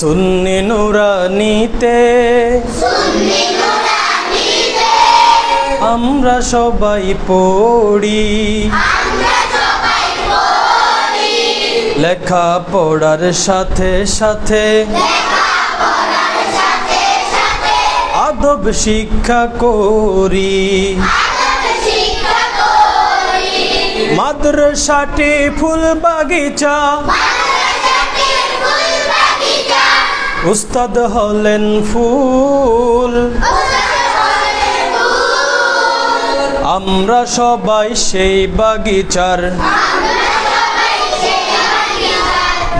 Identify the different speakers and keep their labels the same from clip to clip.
Speaker 1: সুন্নি নুরানিতে। আমরা সবাই পড়ি। লেখা পড়ার সাথে সাথে। আদব শিক্ষা করি। মাদ্রাসাটি ফুল বাগিচা উস্তাদ হলেন ফুল। আমরা সবাই সেই বাগিচার।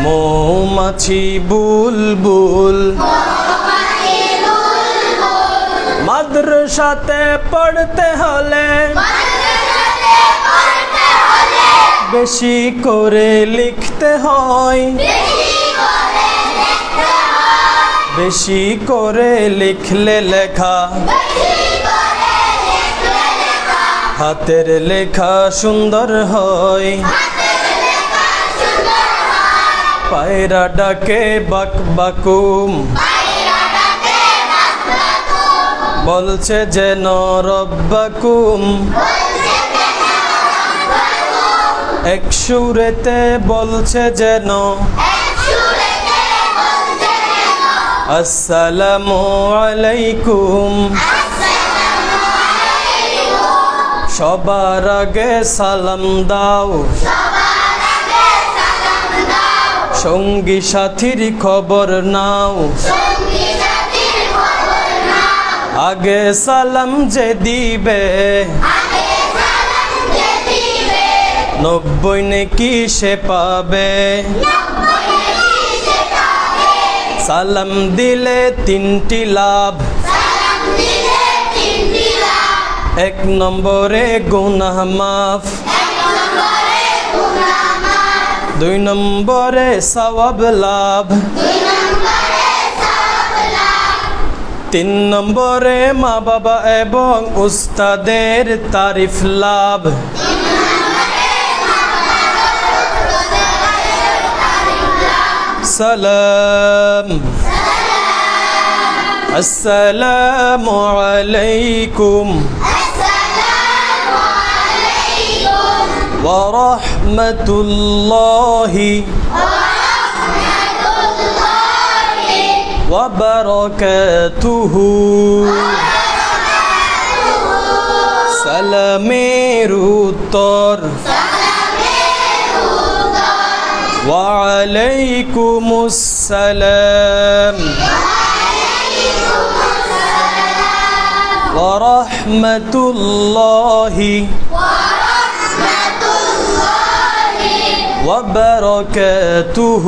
Speaker 1: মৌমাছি বুলবুল। মাদ্রাসাতে পড়তে হলে বেশি করে লিখতে হয়। বেশি করে লিখলে লেখা। হাতের লেখা সুন্দর হয়। পায়রা ডাকে বাক বাকুম। বলছে যেন রব্বাকুম এক সুরেতে বলছে যেন আসসালামু আলাইকুম। সবার আগে সালাম দাও। সঙ্গী সাথীর খবর নাও। আগে সালাম যে দিবে। নব্বই নাকি সে পাবে। সালাম দিলে তিনটি লাভ। এক নম্বরে গুনাহ মাফ। দুই নম্বরে সওয়াব লাভ। তিন নম্বরে মা বাবা এবং উস্তাদের তারিফ লাভ। সালাম। আসসালামু আলাইকুম ورحمة الله وبركاته সালামের উত্তর وعليكم السلام. ورحمة الله. وبركاته.